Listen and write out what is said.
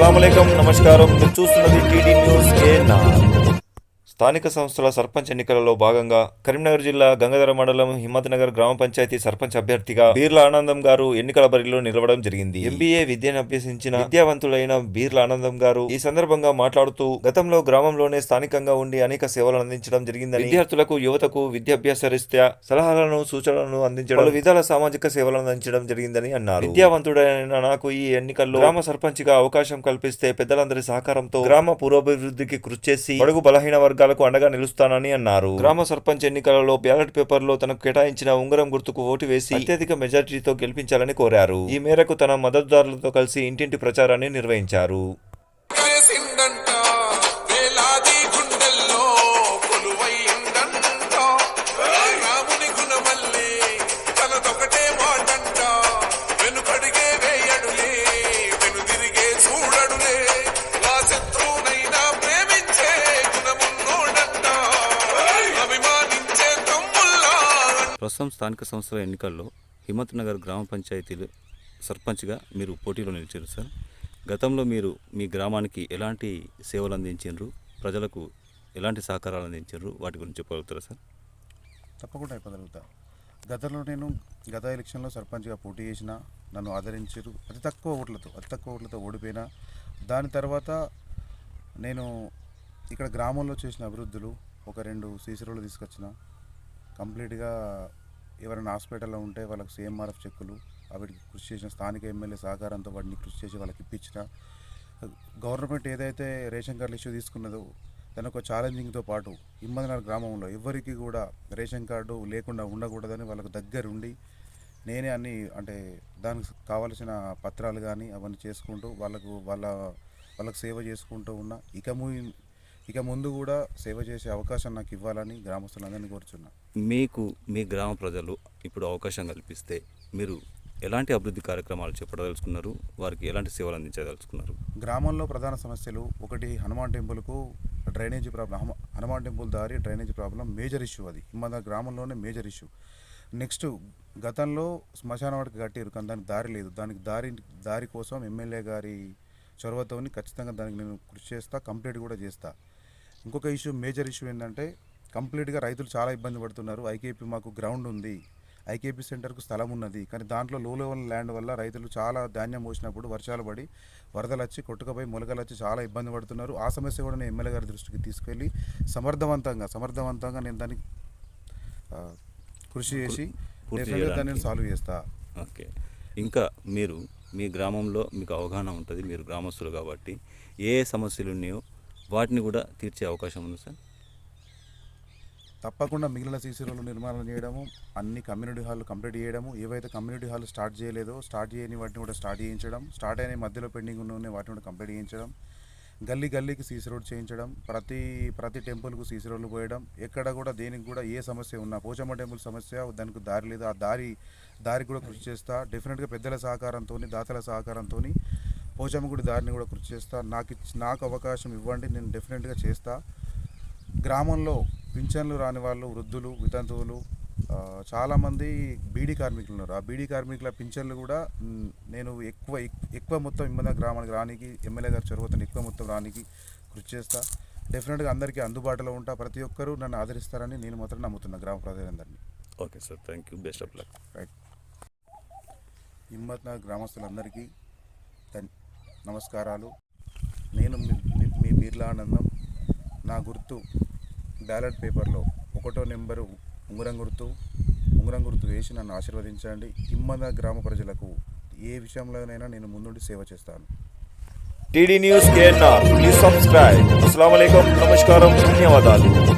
అస్సలం నమస్కారం. మీరు చూస్తున్నది టీడీ న్యూస్ కేఎన్ఆర్ స్థానిక సంస్థల సర్పంచ్ ఎన్నికలలో భాగంగా కరీంనగర్ జిల్లా గంగాధర మండలం హిమ్మత్నగర్ గ్రామ పంచాయతీ సర్పంచ్ అభ్యర్థిగా బీర్ల ఆనందం గారు ఎన్నికల బరిలో నిలవడం జరిగింది. ఎంబీఏ విద్యను అభ్యసించిన విద్యావంతులైన బీర్ల ఆనందం గారు ఈ సందర్భంగా మాట్లాడుతూ గతంలో గ్రామంలోనే స్థానికంగా ఉండి అనేక సేవలు అందించడం జరిగిందని విద్యార్థులకు యువతకు విద్యాభ్యాస రీత్యా సలహాలను సూచనలను అందించడం పలు విధాల సామాజిక సేవలను అందించడం జరిగిందని అన్నారు. విద్యావంతుడైన నాకు ఈ ఎన్నికల్లో గ్రామ సర్పంచ్గా అవకాశం కల్పిస్తే పెద్దలందరి సహకారంతో గ్రామ పురోభివృద్ధికి కృషి చేసి బడుగు బలహీన వర్గాల వర్గాలకు అండగా నిలుస్తానని అన్నారు. గ్రామ సర్పంచ్ ఎన్నికలలో బ్యాలెట్ పేపర్లో తనకు కేటాయించిన ఉంగరం గుర్తుకు ఓటు వేసి అత్యధిక మెజార్టీతో గెలిపించాలని కోరారు. ఈ మేరకు తన మద్దతుదారులతో కలిసి ఇంటింటి ప్రచారాన్ని నిర్వహించారు. ప్రస్తుతం స్థానిక సంస్థల ఎన్నికల్లో హిమంత్ నగర్ గ్రామ పంచాయతీలు సర్పంచ్గా మీరు పోటీలో నిలిచారు సార్. గతంలో మీరు మీ గ్రామానికి ఎలాంటి సేవలు అందించారు ప్రజలకు ఎలాంటి సహకారాలు అందించారు వాటి గురించి చెప్పగలుగుతారా సార్? తప్పకుండా చెప్పగలుగుతా గతంలో నేను గత ఎలక్షన్లో సర్పంచ్గా పోటీ చేసిన నన్ను ఆదరించారు. అతి తక్కువ ఓట్లతో అతి తక్కువ ఓట్లతో ఓడిపోయినా. దాని తర్వాత నేను ఇక్కడ గ్రామంలో చేసిన అభివృద్ధులు ఒక రెండు సీసీ రోడ్లు తీసుకొచ్చిన. కంప్లీట్గా ఎవరైనా హాస్పిటల్లో ఉంటే వాళ్ళకి సిఎంఆర్ఎఫ్ చెక్కులు వాటికి కృషి చేసిన స్థానిక ఎమ్మెల్యే సహకారంతో వాటిని కృషి చేసి వాళ్ళకి ఇప్పించిన. గవర్నమెంట్ ఏదైతే రేషన్ కార్డులు ఇష్యూ తీసుకున్నదో దాని ఒక ఛాలెంజింగ్తో పాటు ఇమ్మదనగర్ గ్రామంలో ఎవరికి కూడా రేషన్ కార్డు లేకుండా ఉండకూడదని వాళ్ళకు దగ్గరుండి నేనే అన్ని అంటే దానికి కావలసిన పత్రాలు కానీ అవన్నీ చేసుకుంటూ వాళ్ళకు వాళ్ళ వాళ్ళకు సేవ చేసుకుంటూ ఉన్న ఇక ము ఇక ముందు కూడా సేవ చేసే అవకాశం నాకు ఇవ్వాలని గ్రామస్తులందరినీ కోరుచున్నా. మీకు మీ గ్రామ ప్రజలు ఇప్పుడు అవకాశం కల్పిస్తే మీరు ఎలాంటి అభివృద్ధి కార్యక్రమాలు చెప్పదలుచుకున్నారు వారికి ఎలాంటి సేవలు అందించదలుచుకున్నారు? గ్రామంలో ప్రధాన సమస్యలు ఒకటి హనుమాన్ టెంపుల్కు డ్రైనేజీ ప్రాబ్లం. హనుమ- హనుమాన్ టెంపుల్ దారి డ్రైనేజీ ప్రాబ్లం మేజర్ ఇష్యూ అది. మన గ్రామంలోనే మేజర్ ఇష్యూ. నెక్స్ట్ గతంలో శ్మశాన వాడికి కట్టారు కానీ దానికి దారి లేదు. దానికి దారి దారి కోసం ఎమ్మెల్యే గారి చొరవతోని ఖచ్చితంగా దానికి నేను కృషి చేస్తా కంప్లీట్ కూడా చేస్తా. ఇంకొక ఇష్యూ మేజర్ ఇష్యూ ఏంటంటే కంప్లీట్గా రైతులు చాలా ఇబ్బంది పడుతున్నారు. ఐకేపీ మాకు గ్రౌండ్ ఉంది. ఐకేపీ సెంటర్కు స్థలం ఉన్నది. కానీ దాంట్లో లో లెవెల్ ల్యాండ్ వల్ల రైతులు చాలా ధాన్యం పోసినప్పుడు వర్షాలు పడి వరదలు వచ్చి కొట్టుకుపోయి మొలకలు వచ్చి చాలా ఇబ్బంది పడుతున్నారు. ఆ సమస్య కూడా నేను ఎమ్మెల్యే గారి దృష్టికి తీసుకెళ్ళి సమర్థవంతంగా సమర్థవంతంగా నేను దానికి కృషి చేసి దాన్ని. సాల్వ్ చేస్తా. ఓకే. ఇంకా మీరు మీ గ్రామంలో మీకు అవగాహన ఉంటుంది. మీరు గ్రామస్తులు కాబట్టి ఏ ఏ సమస్యలు ఉన్నాయో వాటిని కూడా తీర్చే అవకాశం ఉంది సార్. తప్పకుండా మిగిలిన సీసీ రోడ్లు నిర్మాణం చేయడము అన్ని కమ్యూనిటీ హాల్ కంప్లీట్ చేయడము ఏవైతే కమ్యూనిటీ హాల్ స్టార్ట్ చేయలేదో స్టార్ట్ చేయని వాటిని కూడా స్టార్ట్ చేయించడం స్టార్ట్ అయిన మధ్యలో పెండింగ్ ఉన్న వాటిని కూడా కంప్లీట్ చేయించడం గల్లీ గల్లీకి సీసీ రోడ్ చేయించడం ప్రతి ప్రతి టెంపుల్కు సీసీ రోడ్లు పోయడం ఎక్కడ కూడా దేనికి కూడా ఏ సమస్య ఉన్నా పోచమ్మ టెంపుల్ సమస్య దానికి దారి లేదు ఆ దారి దారికి కూడా కృషి చేస్తా డెఫినెట్గా పెద్దల సహకారంతో దాతల సహకారంతో పోచమ్మ గుడి దారిని కూడా కృషి చేస్తా. నాకు ఇచ్చి- నాకు అవకాశం ఇవ్వండి నేను డెఫినెట్గా చేస్తా. గ్రామంలో పింఛన్లు రాని వాళ్ళు వృద్ధులు వితంతువులు చాలామంది బీడీ కార్మికులు ఉన్నారు. ఆ బీడీ కార్మికుల పింఛన్లు కూడా నేను ఎక్కువ ఎక్- ఎక్కువ మొత్తం ఇమ్మద గ్రామానికి రానికి ఎమ్మెల్యే గారి చొరవతో ఎక్కువ మొత్తం రానికి కృషి చేస్తా. డెఫినెట్గా అందరికీ అందుబాటులో ఉంటా. ప్రతి ఒక్కరూ నన్ను ఆదరిస్తారని నేను మాత్రం నమ్ముతున్నా గ్రామ ప్రజలందరినీ. Okay sir thank you. Best of luck. Right. Himmatnagar గ్రామస్తులందరికీ ధన్ నమస్కారాలు. నేను మీ- మీ- ఆనందం నా గుర్తు బ్యాలెట్ పేపర్లో ఒకటో నెంబరు ఉంగరం గుర్తు. ఉంగరం గుర్తు వేసి నన్ను ఆశీర్వదించండి. ఇమ్మద గ్రామ ప్రజలకు ఏ విషయంలోనైనా నేను ముందుండి సేవ చేస్తాను. TD news KNR please subscribe. అస్సలం నమస్కారం. ధన్యవాదాలు.